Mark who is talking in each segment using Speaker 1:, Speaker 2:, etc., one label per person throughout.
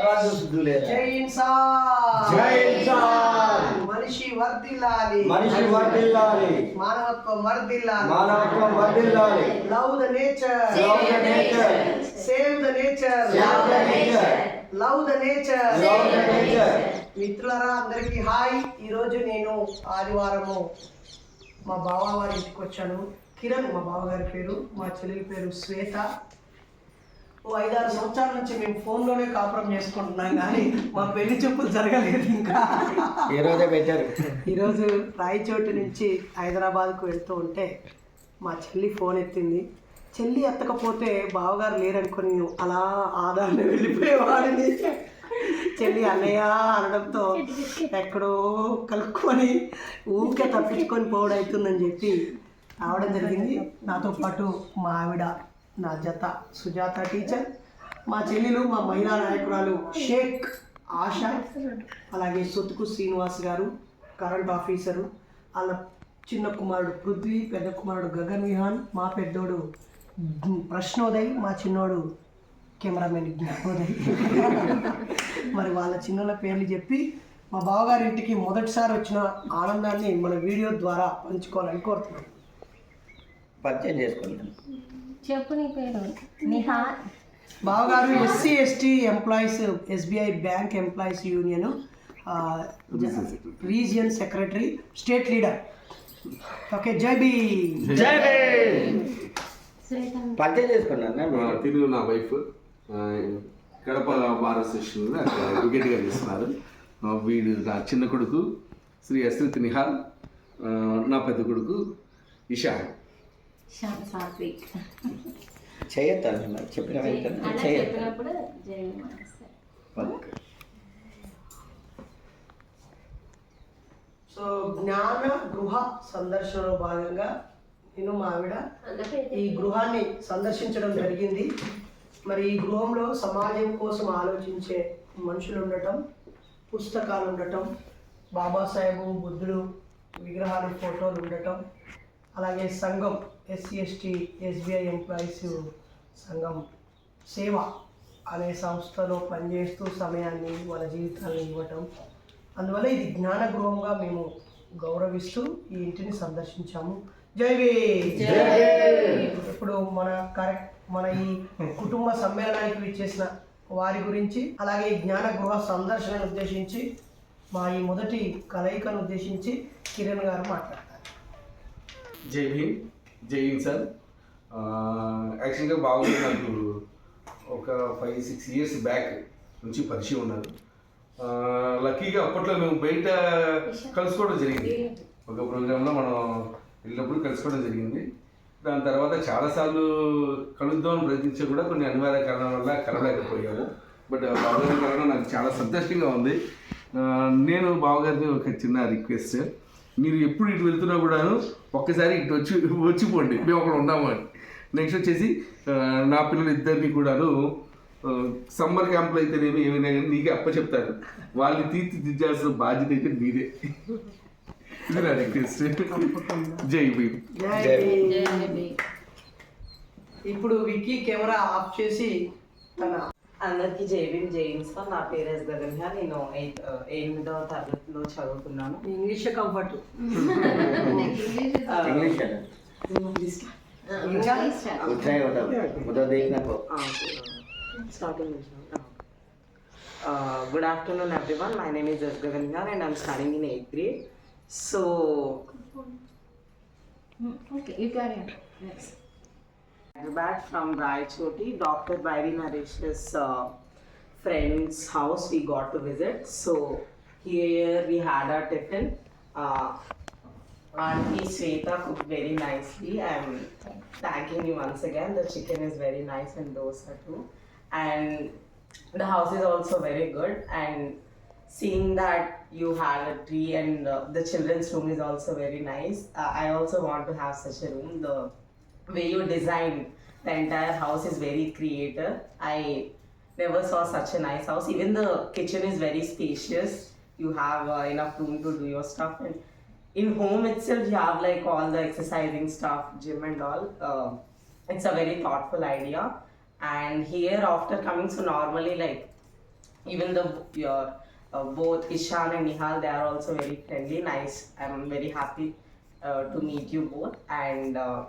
Speaker 1: తర్వాత చూసుదులే
Speaker 2: జై ఇన్సాన్.
Speaker 1: జై ఇన్సాన్.
Speaker 2: మనిషి వర్ధిల్లాలి.
Speaker 1: మనిషి వర్ధిల్లాలి.
Speaker 2: మానవత్వం వర్ధిల్లాలి.
Speaker 1: మానవత్వం వర్ధిల్లాలి.
Speaker 2: Love the nature.
Speaker 1: Love the nature.
Speaker 2: Save the
Speaker 1: nature. the nature.
Speaker 2: Love the nature.
Speaker 1: Love the nature.
Speaker 2: మిత్రులారా అందరికీ హాయ్. ఈరోజు నేను ఆదివారము మా బావ వారి ఇంటికి వచ్చాను కిరణ్ మా బావగారి పేరు. మా చెల్లెలి పేరు శ్వేత. ఓ ఐదారు సంవత్సరాల నుంచి మేము ఫోన్లోనే కాపురం చేసుకుంటున్నాం కానీ మా పెళ్ళి చూపులు జరగలేదు ఇంకా.
Speaker 1: ఈ రోజే పెట్టారు.
Speaker 2: ఈరోజు రాయచోటు నుంచి హైదరాబాద్కు వెళ్తూ ఉంటే మా చెల్లి ఫోన్ ఎత్తింది. చెల్లి ఎత్తకపోతే బావగారు లేరనుకొని అలా ఆదాన్ని వెళ్ళిపోయేవాడిని. చెల్లి అన్నయ్య అనడంతో ఎక్కడో కలుపుకొని ఊరికే తప్పించుకొని పోవడం అవుతుందని చెప్పి రావడం జరిగింది. నాతో పాటు మా ఆవిడ నా జత సుజాత టీచర్ మా చెల్లెలు మా మహిళా నాయకురాలు షేక్ ఆశ అలాగే సొత్తుకు శ్రీనివాస్ గారు కరెంట్ ఆఫీసరు వాళ్ళ చిన్న కుమారుడు పృథ్వీ పెద్ద కుమారుడు గగన్ విహాన్ మా పెద్దోడు ప్రశ్నోదయ్ మా చిన్నోడు కెమెరామెన్ జ్ఞానోదయ్. మరి వాళ్ళ చిన్నోళ్ళ పేర్లు చెప్పి మా బావగారి ఇంటికి మొదటిసారి వచ్చిన ఆనందాన్ని మన వీడియో ద్వారా పంచుకోవాలని కోరుతున్నాను
Speaker 1: పరిచయం చేసుకుంటాను
Speaker 3: చెప్పు నీ పేరు? నిహార్
Speaker 2: బావగారు SC ST employees SBI bank employees union region secretary state leader okay జై బీ
Speaker 1: జై పరిచయం చేసుకున్నాను
Speaker 4: తిను నా వైఫ్. కడప బార్ అసోసియేషన్లో అక్కడ అడ్వకేట్గా చేస్తున్నారు. వీడు నా చిన్న కొడుకు శ్రీ అశ్రిత్ నిహాల్. నా పెద్ద కొడుకు ఇషా.
Speaker 1: చేయొద్దు చెప్పిన వెంటనే
Speaker 3: చెప్పినప్పుడు.
Speaker 1: ఓకే.
Speaker 2: సో జ్ఞాన గృహ సందర్శనలో భాగంగా నేను మా ఆవిడ ఈ గృహాన్ని సందర్శించడం జరిగింది మరి ఈ గృహంలో సమాజం కోసం ఆలోచించే మనుషులు ఉండటం పుస్తకాలు ఉండటం బాబాసాహెబు బుద్ధుడు విగ్రహాలు ఫోటోలు ఉండటం అలాగే సంఘం ఎస్సీ ఎస్టీ ఎస్బీఐ ఎంప్లాయీస్ సంఘం సేవ అనే సంస్థలో పనిచేస్తూ సమయాన్ని వాళ్ళ జీవితాన్ని ఇవ్వటం. అందువల్ల ఇది జ్ఞాన గృహంగా మేము గౌరవిస్తూ ఈ ఇంటిని సందర్శించాము. జై వే ఇప్పుడు మన కరెక్ట్ మన ఈ కుటుంబ సమ్మేళనానికి విచ్చేసిన వారి గురించి అలాగే జ్ఞాన గృహ సందర్శనను ఉద్దేశించి మా ఈ మొదటి కలయికను ఉద్దేశించి కిరణ్ గారు మాట్లాడతారు
Speaker 4: జై భీమ్ జై హింద్ సార్. యాక్చువల్గా బాగుంది నాకు ఒక ఫైవ్ సిక్స్ ఇయర్స్ బ్యాక్ నుంచి పరిచయం ఉన్నారు. లక్కీగా అప్పట్లో మేము బయట కలుసుకోవడం జరిగింది. ఒక ప్రోగ్రాంలో మనం వెళ్ళినప్పుడు కలుసుకోవడం జరిగింది. దాని తర్వాత చాలాసార్లు కలుద్దామని ప్రయత్నించే కూడా కొన్ని అనివార్య కారణాల వల్ల కలవలేకపోయాము. బట్ బావగారి కలవడం నాకు చాలా సంతోషంగా ఉంది. నేను బావగారిని ఒక చిన్న రిక్వెస్ట్ మీరు ఎప్పుడు ఇటు వెళ్తున్నా కూడాను ఒక్కసారి ఇటు వచ్చి వచ్చిపోండి మేము అక్కడ ఉన్నాము అని. నెక్స్ట్ వచ్చేసి నా పిల్లలు ఇద్దరిని కూడాను సమ్మర్ క్యాంప్లో అయితేనేమి ఏమైనా కానీ నీకే అప్ప చెప్తారు వాళ్ళని తీర్చిదిద్దాల్సిన బాధ్యత అయితే నీదే ఇది నా రిక్వెస్ట్ జై భీమ్.
Speaker 2: జై. ఇప్పుడు విక్కీ కెమెరా ఆఫ్ చేసి తన
Speaker 5: అందరికీ జేబీం జేమ్స్ నా పేరు ఎస్ గగన్య నేను ఎయిత్ ఎనిమిదవ తరగతిలో చదువుతున్నాను
Speaker 2: ఇంగ్లీష్ కంఫర్ట్
Speaker 5: ఆ,
Speaker 1: ఇంగ్లీష్ అన్న
Speaker 2: ఇంకా
Speaker 1: ఉత్సాహం ఉండదు ఉదయం దేకినప్పుడు
Speaker 5: starting good afternoon everyone my name is S Gaganya and I'm studying in eighth grade so
Speaker 3: okay you carry on Yes.
Speaker 5: back from Raichoti, Dr. Vairi Naresh's uh, friend's house we got to visit. So here we had our tiffin. Uh, Auntie Sweta cooked very nicely. I'm thanking you once again. The chicken is very nice and dosa too. And the house is also very good. And seeing that you had a tree and uh, the children's room is also very nice. Uh, I also want to have such a room. The way you designed the entire house is very creative. I never saw such a nice house. Even the kitchen is very spacious. You have uh, enough room to do your stuff. And in home itself, you have like all the exercising stuff, gym and all. Uh, it's a very thoughtful idea. And here, after coming, so normally like even the your uh, both Ishan and Nihal, they are also very friendly, nice. I'm very happy uh, to meet you both, and uh,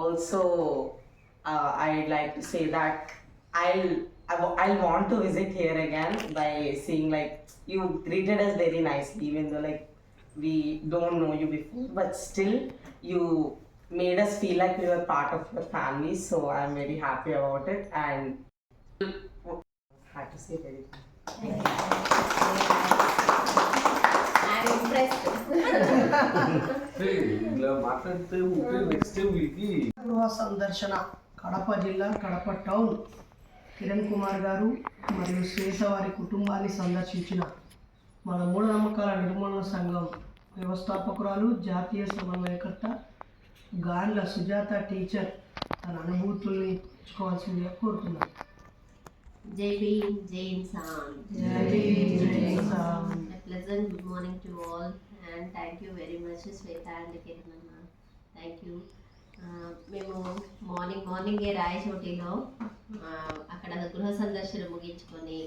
Speaker 5: also uh, I'd like to say that I'll I w- I'll want to visit here again by seeing like you treated us very nicely, even though like we don't know you before, but still you made us feel like we were part of your family. So I'm very happy about it, and had to say very.
Speaker 3: I'm impressed.
Speaker 4: ఇలా మాట్లాడితే ఉంటే next time వీళ్ళకి
Speaker 2: గృహ సందర్శన కడప జిల్లా Kadapa town Kiran Kumar గారు మరియు శ్వేత వారి కుటుంబాన్ని సందర్శించిన మన మూఢనమ్మకాల నిర్మూలన సంఘం వ్యవస్థాపకురాలు జాతీయ సమన్వయకర్త గాన్ల సుజాత టీచర్ తన అనుభూతుల్ని ఇచ్చుకోవాల్సిందిగా కోరుతున్నాను. జై భీమ్, జై కిసాన్.
Speaker 3: A pleasant good morning to all thank you very much Shweta and Kiran Kiranamma. Thank you మేము మార్నింగ్ మార్నింగే రాయచోటిలో అక్కడ గృహ సందర్శన ముగించుకొని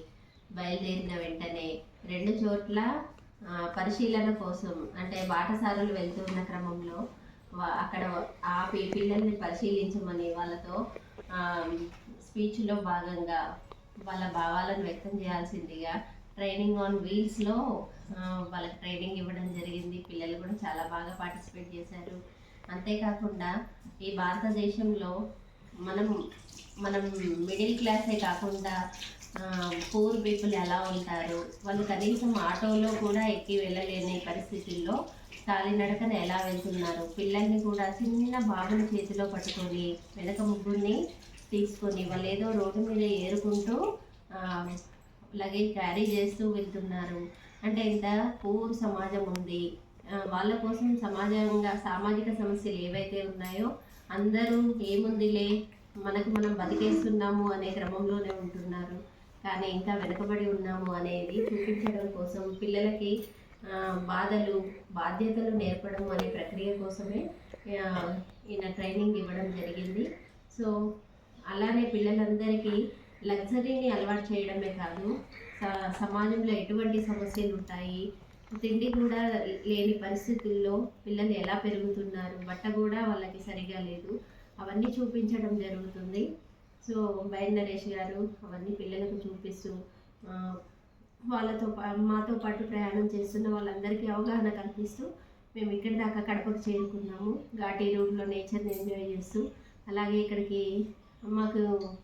Speaker 3: బయలుదేరిన వెంటనే రెండు చోట్ల పరిశీలన కోసం అంటే బాటసారులు వెళ్తున్న క్రమంలో అక్కడ ఆ పిల్లల్ని పరిశీలించమని వాళ్ళతో స్పీచ్లో భాగంగా వాళ్ళ భావాలను వ్యక్తం చేయాల్సిందిగా ట్రైనింగ్ ఆన్ వీల్స్లో వాళ్ళకి ట్రైనింగ్ ఇవ్వడం జరిగింది. పిల్లలు కూడా చాలా బాగా పార్టిసిపేట్ చేశారు. అంతేకాకుండా ఈ భారతదేశంలో మనం మనం మిడిల్ క్లాసే కాకుండా పూర్ పీపుల్ ఎలా ఉంటారు? వాళ్ళు కనీసం ఆటోలో కూడా ఎక్కి వెళ్ళలేని పరిస్థితుల్లో కాలినడకన ఎలా వెళ్తున్నారు? పిల్లల్ని కూడా చిన్న బాబుని చేతిలో పట్టుకొని వెనక ముగ్గురిని తీసుకొని వాళ్ళు ఏదో రోడ్డు మీద ఏరుకుంటూ లగేజ్ క్యారీ చేస్తూ వెళ్తున్నారు. అంటే ఇంత పూర్ సమాజం ఉంది వాళ్ళ కోసం సమాజంగా సామాజిక సమస్యలు ఏవైతే ఉన్నాయో అందరూ ఏముందిలే మనకు మనం బతికేస్తున్నాము అనే క్రమంలోనే ఉంటున్నారు. కానీ ఇంకా వెనుకబడి ఉన్నాము అనేది చూపించడం కోసం పిల్లలకి బాధలు బాధ్యతలు నేర్పడం అనే ప్రక్రియ కోసమే ఈయన ట్రైనింగ్ ఇవ్వడం జరిగింది. సో అలానే పిల్లలందరికీ లగ్జరీని అలవాటు చేయడమే కాదు స- సమాజంలో ఎటువంటి సమస్యలు ఉంటాయి తిండి కూడా లేని పరిస్థితుల్లో పిల్లలు ఎలా పెరుగుతున్నారు బట్ట కూడా వాళ్ళకి సరిగా లేదు అవన్నీ చూపించడం జరుగుతుంది. సో బైర్ నరేష్ గారు అవన్నీ పిల్లలకు చూపిస్తూ వాళ్ళతో మాతో పాటు ప్రయాణం చేస్తున్న వాళ్ళందరికీ అవగాహన కల్పిస్తూ మేము ఇక్కడి దాకా కడపకు చేరుకున్నాము. ఘాటీ రూట్లో నేచర్ని ఎంజాయ్ చేస్తూ అలాగే ఇక్కడికి మాకు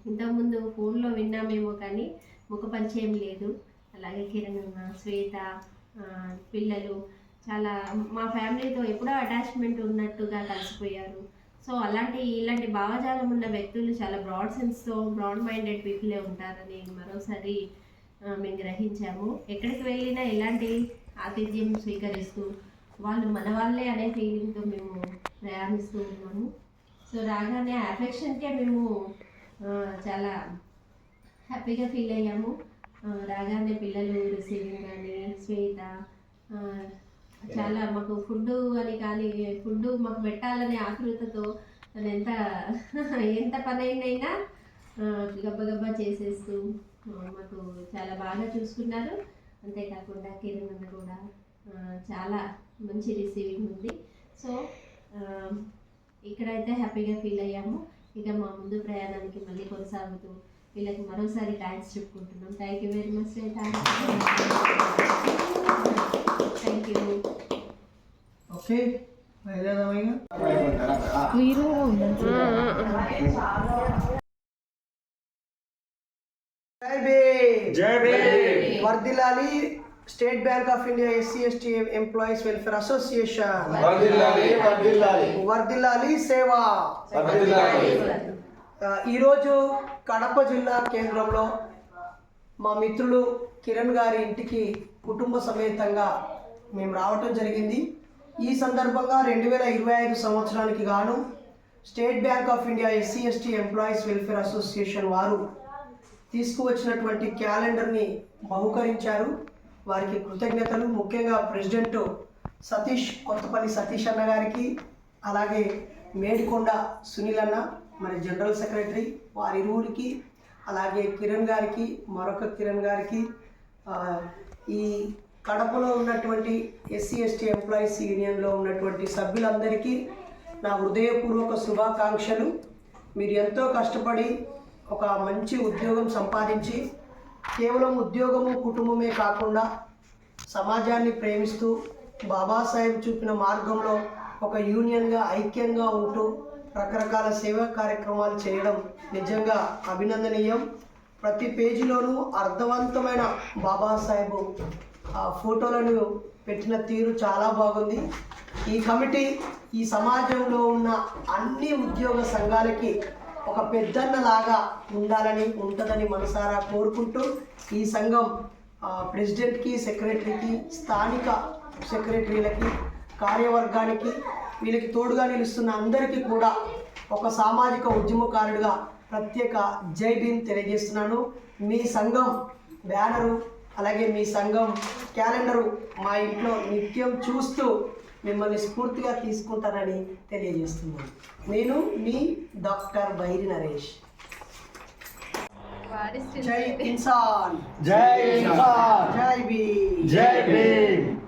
Speaker 3: ఇంతకుముందు ఫోన్లో విన్నామేమో కానీ ముఖ పరిచయం లేదు. అలాగే కిరణ్ శ్వేత పిల్లలు చాలా మా ఫ్యామిలీతో ఎప్పుడో అటాచ్మెంట్ ఉన్నట్టుగా కలిసిపోయారు. సో అలాంటి ఇలాంటి భావజాలం ఉన్న వ్యక్తులు చాలా బ్రాడ్ సెన్స్తో బ్రాడ్ మైండెడ్ పీపులే ఉంటారని మరోసారి మేము గ్రహించాము. ఎక్కడికి వెళ్ళినా ఎలాంటి ఆతిథ్యం స్వీకరిస్తూ వాళ్ళు మన వాళ్ళే అనే ఫీలింగ్తో మేము ప్రయాణిస్తూ ఉన్నాము. సో రాగానే అఫెక్షన్కే మేము చాలా హ్యాపీగా ఫీల్ అయ్యాము. రాగానే పిల్లలు రిసీవింగ్ కానీ శ్వేత చాలా మాకు ఫుడ్ అని కానీ ఫుడ్ మాకు పెట్టాలనే ఆతృతతో ఎంత ఎంత పని గబ్బగబ్బా చేసేస్తూ మాకు చాలా బాగా చూసుకున్నారు. అంతేకాకుండా కిరణ్ అన్న కూడా చాలా మంచి రిసీవింగ్ ఉంది. సో ఇక్కడైతే హ్యాపీగా ఫీల్ అయ్యాము. ఇక మా ముందు ప్రయాణానికి మళ్ళీ కొనసాగుతూ వీళ్ళకి మరోసారి థ్యాంక్స్ చెప్పుకుంటున్నాం. Thank you very much thank you
Speaker 2: okay బయలుదేరదామయ్యా జై భీమ్. వర్ధిల్లాలి state bank of India SC ST employees welfare association.
Speaker 4: వర్ధిల్లాలి
Speaker 2: సేవా. ఈరోజు కడప జిల్లా కేంద్రంలో మా మిత్రులు కిరణ్ గారి ఇంటికి కుటుంబ సమేతంగా మేము రావటం జరిగింది. ఈ సందర్భంగా రెండు వేల ఇరవై ఐదు సంవత్సరానికి గాను state bank of India SC ST employees welfare association వారు తీసుకువచ్చినటువంటి క్యాలెండర్ని బహుకరించారు. వారికి కృతజ్ఞతలు. ముఖ్యంగా ప్రెసిడెంట్ సతీష్ కొత్తపల్లి సతీష్ అన్న గారికి అలాగే మేడికొండ సునీల్ అన్న మరి జనరల్ సెక్రటరీ వారి ఇరువురికి అలాగే కిరణ్ గారికి మరొక కిరణ్ గారికి ఈ కడపలో ఉన్నటువంటి ఎస్సీ ఎస్టీ ఎంప్లాయీస్ యూనియన్లో ఉన్నటువంటి సభ్యులందరికీ నా హృదయపూర్వక శుభాకాంక్షలు. మీరు ఎంతో కష్టపడి ఒక మంచి ఉద్యోగం సంపాదించి కేవలం ఉద్యోగము కుటుంబమే కాకుండా సమాజాన్ని ప్రేమిస్తూ బాబాసాహెబ్ చూపిన మార్గంలో ఒక యూనియన్గా ఐక్యంగా ఉంటూ రకరకాల సేవా కార్యక్రమాలు చేయడం నిజంగా అభినందనీయం. ప్రతి పేజీలోనూ అర్థవంతమైన బాబాసాహెబ్ ఆ ఫోటోలను పెట్టిన తీరు చాలా బాగుంది. ఈ కమిటీ ఈ సమాజంలో ఉన్న అన్ని ఉద్యోగ సంఘాలకి ఒక పెద్దన్నలాగా ఉండాలని ఉంటుందని మనసారా కోరుకుంటూ ఈ సంఘం ప్రెసిడెంట్కి సెక్రటరీకి స్థానిక సెక్రటరీలకి కార్యవర్గానికి వీళ్ళకి తోడుగా నిలుస్తున్న అందరికీ కూడా ఒక సామాజిక ఉద్యమకారుడిగా ప్రత్యేక జై భీమ్ తెలియజేస్తున్నాను. మీ సంఘం బ్యానరు అలాగే మీ సంఘం క్యాలెండరు మా ఇంట్లో నిత్యం చూస్తూ మిమ్మల్ని స్ఫూర్తిగా తీసుకుంటానని తెలియజేస్తున్నాను. నేను మీ డాక్టర్ బైరి నరేష్. జై ఇన్సాన్.
Speaker 1: జై ఇన్సాన్.
Speaker 2: జై భీమ్.
Speaker 1: జై భీమ్.